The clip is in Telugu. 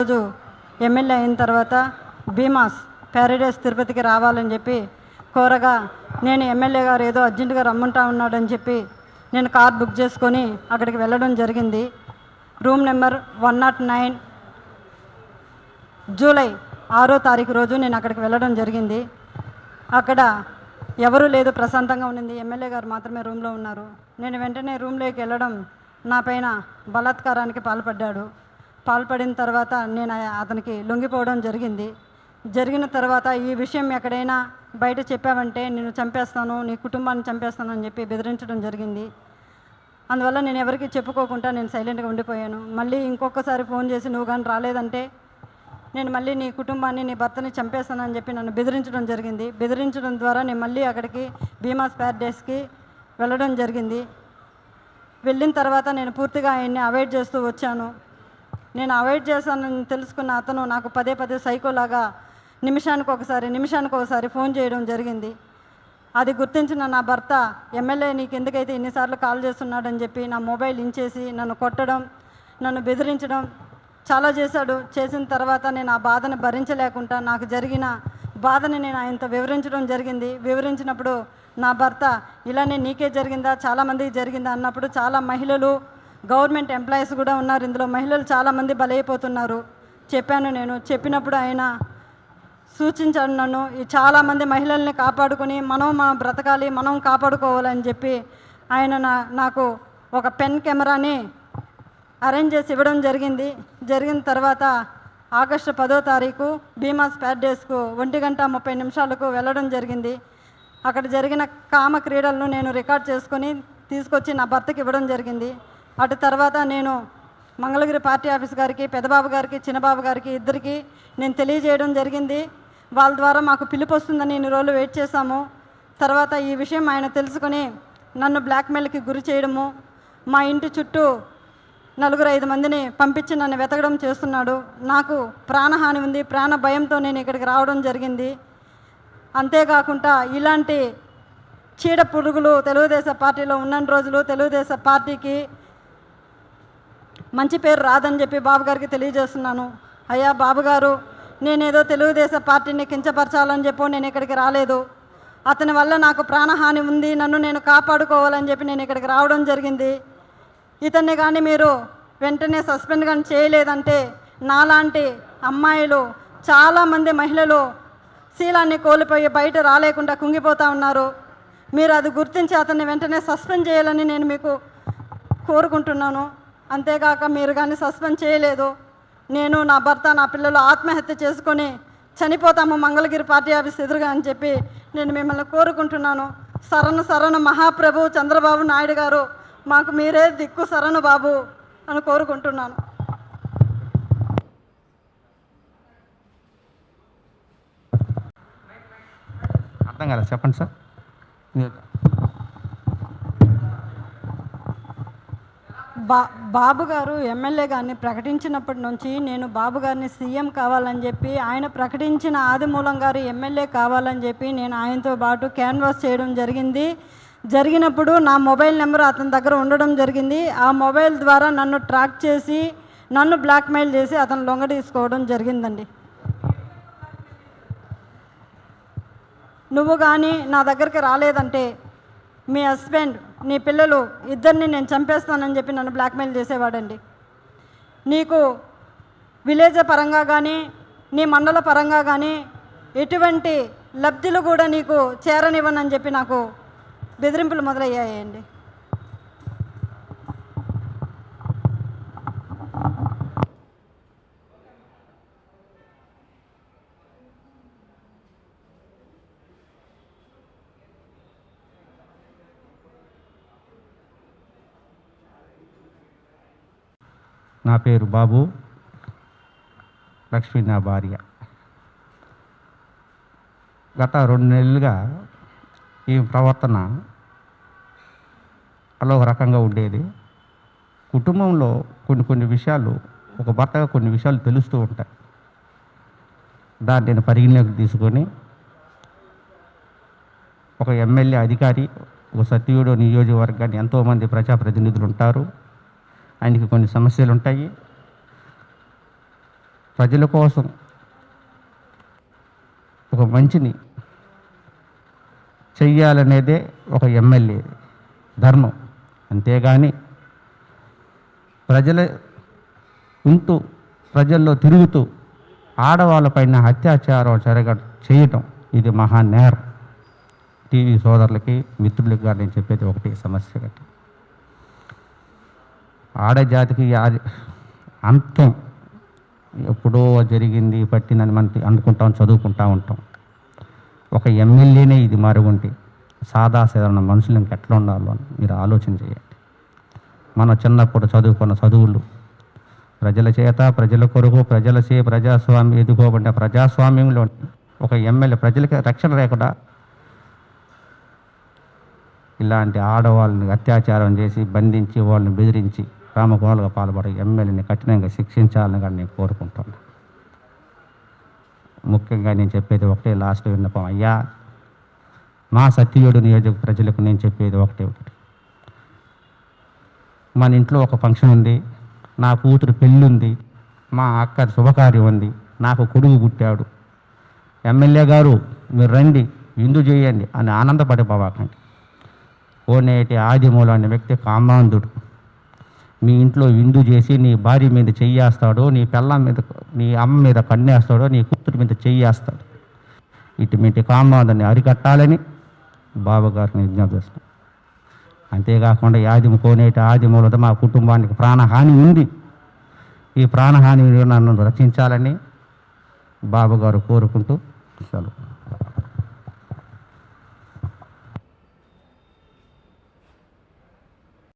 రోజు ఎమ్మెల్యే అయిన తర్వాత భీమాస్ ప్యారడైస్ తిరుపతికి రావాలని చెప్పి కోరగా నేను ఎమ్మెల్యే గారు ఏదో అర్జెంటుగా రమ్మంటా ఉన్నాడని చెప్పి నేను కార్ బుక్ చేసుకొని అక్కడికి వెళ్ళడం జరిగింది. Room number one not nine July ఆరో తారీఖు రోజు నేను అక్కడికి వెళ్ళడం జరిగింది. అక్కడ ఎవరూ లేదు ప్రశాంతంగా ఉండింది ఎమ్మెల్యే గారు మాత్రమే రూమ్లో ఉన్నారు. నేను వెంటనే రూమ్లోకి వెళ్ళడం నా పైన బలాత్కారానికి పాల్పడ్డాడు. పాల్పడిన తర్వాత నేను అతనికి లొంగిపోవడం జరిగింది. జరిగిన తర్వాత ఈ విషయం ఎక్కడైనా బయట చెప్పావంటే నేను చంపేస్తాను నీ కుటుంబాన్ని చంపేస్తాను అని చెప్పి బెదిరించడం జరిగింది. అందువల్ల నేను ఎవరికి చెప్పుకోకుండా నేను సైలెంట్గా ఉండిపోయాను. మళ్ళీ ఇంకొకసారి ఫోన్ చేసి నువ్వు కానీ రాలేదంటే నేను మళ్ళీ నీ కుటుంబాన్ని నీ భర్తని చంపేస్తానని చెప్పి నన్ను బెదిరించడం జరిగింది. బెదిరించడం ద్వారా నేను మళ్ళీ అక్కడికి భీమా స్పేర్ డేస్కి వెళ్ళడం జరిగింది. వెళ్ళిన తర్వాత నేను పూర్తిగా ఆయన్ని అవాయిడ్ చేస్తూ వచ్చాను. నేను అవాయిడ్ చేశానని తెలుసుకున్న అతను నాకు పదే పదే సైకోలాగా నిమిషానికి ఒకసారి నిమిషానికి ఒకసారి ఫోన్ చేయడం జరిగింది. అది గుర్తించిన నా భర్త ఎమ్మెల్యే నీకు ఎందుకైతే ఇన్నిసార్లు కాల్ చేస్తున్నాడని చెప్పి నా మొబైల్ ఇంచేసి నన్ను కొట్టడం నన్ను బెదిరించడం చాలా చేశాడు. చేసిన తర్వాత నేను ఆ బాధను భరించలేకుండా నాకు జరిగిన బాధని నేను ఆయనతో వివరించడం జరిగింది. వివరించినప్పుడు నా భర్త ఇలానే నీకే జరిగిందా? చాలామందికి జరిగిందా? అన్నప్పుడు చాలా మహిళలు గవర్నమెంట్ ఎంప్లాయీస్ కూడా ఉన్నారు. ఇందులో మహిళలు చాలామంది బలైపోతున్నారు. చెప్పాను నేను. చెప్పినప్పుడు ఆయన సూచించాడు నన్ను ఈ చాలామంది మహిళల్ని కాపాడుకొని మనం మనం బ్రతకాలి మనం కాపాడుకోవాలని చెప్పి ఆయన నా నాకు ఒక పెన్ కెమెరాని అరేంజ్ చేసి ఇవ్వడం జరిగింది. జరిగిన తర్వాత ఆగస్టు పదో తారీఖు భీమా స్పాట్ డేస్కు ఒంటి గంట ముప్పై నిమిషాలకు వెళ్ళడం జరిగింది. అక్కడ జరిగిన కామ క్రీడలను నేను రికార్డ్ చేసుకొని తీసుకొచ్చి నా భర్తకి ఇవ్వడం జరిగింది. అటు తర్వాత నేను మంగళగిరి పార్టీ ఆఫీస్ గారికి పెదబాబు గారికి చిన్నబాబు గారికి ఇద్దరికి నేను తెలియజేయడం జరిగింది. వాళ్ళ ద్వారా మాకు పిలుపు వస్తుందని ఇన్ని రోజులు వెయిట్ చేశాము. తర్వాత ఈ విషయం ఆయన తెలుసుకొని నన్ను బ్లాక్మెయిల్కి గురి చేయడము మా ఇంటి చుట్టూ నలుగురు ఐదు మందిని పంపించి నన్ను వెతకడం చేస్తున్నాడు. నాకు ప్రాణహాని ఉంది ప్రాణ భయంతో నేను ఇక్కడికి రావడం జరిగింది. అంతేకాకుండా ఇలాంటి చీడ పురుగులు తెలుగుదేశం పార్టీలో ఉన్న రోజులు తెలుగుదేశం పార్టీకి మంచి పేరు రాదని చెప్పి బాబు గారికి తెలియజేస్తున్నాను. అయ్యా బాబు గారు నేనేదో తెలుగుదేశం పార్టీని కించపరచాలని చెప్పో నేను ఇక్కడికి రాలేదు. అతని వల్ల నాకు ప్రాణహాని ఉంది నన్ను నేను కాపాడుకోవాలని చెప్పి నేను ఇక్కడికి రావడం జరిగింది. ఇతన్ని కానీ మీరు వెంటనే సస్పెండ్ కానీ చేయలేదంటే నాలాంటి అమ్మాయిలు చాలామంది మహిళలు శీలాన్ని కోల్పోయి బయట రాలేకుండా కుంగిపోతూ ఉన్నారు. మీరు అది గుర్తించి అతన్ని వెంటనే సస్పెండ్ చేయాలని నేను మీకు కోరుకుంటున్నాను. అంతేకాక మీరు కానీ సస్పెండ్ చేయలేదు. నేను నా భర్త నా పిల్లలు ఆత్మహత్య చేసుకొని చనిపోతాము మంగళగిరి పార్టీ ఆఫీస్ ఎదురుగా అని చెప్పి నేను మిమ్మల్ని కోరుకుంటున్నాను. సరణ సరణ మహాప్రభు చంద్రబాబు నాయుడు గారు మాకు మీరే దిక్కు సరణ బాబు అని కోరుకుంటున్నాను. అర్థం కదా చెప్పండి సార్. బా బాబు గారు ఎమ్మెల్యే గారిని ప్రకటించినప్పటి నుంచి నేను బాబు గారిని సీఎం కావాలని చెప్పి ఆయన ప్రకటించిన ఆదిమూలం గారు ఎమ్మెల్యే కావాలని చెప్పి నేను ఆయనతో పాటు క్యాన్వాస్ చేయడం జరిగింది. జరిగినప్పుడు నా మొబైల్ నెంబర్ అతని దగ్గర ఉండడం జరిగింది. ఆ మొబైల్ ద్వారా నన్ను ట్రాక్ చేసి నన్ను బ్లాక్మెయిల్ చేసి అతను లొంగ తీసుకోవడం జరిగిందండి. నువ్వు కానీ నా దగ్గరికి రాలేదంటే మీ హస్బెండ్ నీ పిల్లలు ఇద్దరిని నేను చంపేస్తానని చెప్పి నన్ను బ్లాక్మెయిల్ చేసేవాడండి. నీకు విలేజ్ పరంగా కానీ నీ మండల పరంగా కానీ ఎటువంటి లబ్ధులు కూడా నీకు చేరనివ్వనని చెప్పి నాకు బెదిరింపులు మొదలయ్యాయండి. నా పేరు బాబు. లక్ష్మి నా భార్య. గత రెండు నెలలుగా ఈ ప్రవర్తన అలా ఒక రకంగా ఉండేది. కుటుంబంలో కొన్ని కొన్ని విషయాలు ఒక భర్తగా కొన్ని విషయాలు తెలుస్తూ ఉంటాయి. దాన్ని నేను పరిగణలోకి తీసుకొని ఒక ఎమ్మెల్యే అధికారి ఒక సత్యుడు నియోజకవర్గాన్ని ఎంతోమంది ప్రజాప్రతినిధులు ఉంటారు. ఆయనకి కొన్ని సమస్యలు ఉంటాయి ప్రజల కోసం ఒక మంచిని చెయ్యాలనేదే ఒక ఎమ్మెల్యే ధర్మం. అంతేగాని ప్రజల ఉంటూ ప్రజల్లో తిరుగుతూ ఆడవాళ్ళపైన అత్యాచారం జరగ చేయటం ఇది మహా నేరం. టీవీ సోదరులకి మిత్రులకి కానీ నేను చెప్పేది ఒకటి సమస్య గట్టి ఆడజాతికి అంతం ఎప్పుడో జరిగింది పట్టిందని మనం అనుకుంటాం చదువుకుంటా ఉంటాం. ఒక ఎమ్మెల్యేనే ఇది మరుగుంటే సాదాసాధారణ మనుషులు ఇంకెట్లా ఉండాలో అని మీరు ఆలోచన చేయండి. మన చిన్నప్పుడు చదువుకున్న చదువులు ప్రజల చేత ప్రజల కొరకు ప్రజల చే ప్రజాస్వామ్యం ఎదుకోబడిన ప్రజాస్వామ్యంలో ఒక ఎమ్మెల్యే ప్రజలకి రక్షణ లేకుండా ఇలాంటి ఆడవాళ్ళని అత్యాచారం చేసి బంధించి వాళ్ళని బెదిరించి రామకోలుగా పాల్పడే ఎమ్మెల్యేని కఠినంగా శిక్షించాలని కానీ నేను కోరుకుంటున్నాను ముఖ్యంగా నేను చెప్పేది ఒకటే లాస్ట్ విన్నపం అయ్యా. మా సత్యుడు నియోజక ప్రజలకు నేను చెప్పేది ఒకటే ఒకటి. మన ఇంట్లో ఒక ఫంక్షన్ ఉంది నా కూతురు పెళ్ళి ఉంది మా అక్క శుభకార్యం ఉంది నాకు కొడుకు పుట్టాడు. ఎమ్మెల్యే గారు మీరు రండి విందు చేయండి అని ఆనందపడిపోవాకండి కోనేటి ఆదిమూలం అనే వ్యక్తి కామాంధుడు. మీ ఇంట్లో విందు చేసి నీ భార్య మీద చెయ్యేస్తాడో నీ పిల్లం మీద నీ అమ్మ మీద కన్నేస్తాడు నీ కూతురు మీద చెయ్యేస్తాడు ఇటుమిటి కామాదాన్ని అరికట్టాలని బావగారిని విజ్ఞప్తి చేస్తాం అంతేకాకుండా ఆదిమ కోనేటి ఆదిమూలత మా కుటుంబానికి ప్రాణహాని ఉంది. ఈ ప్రాణహాని నన్ను రక్షించాలని బాబుగారు కోరుకుంటూ సెలవు.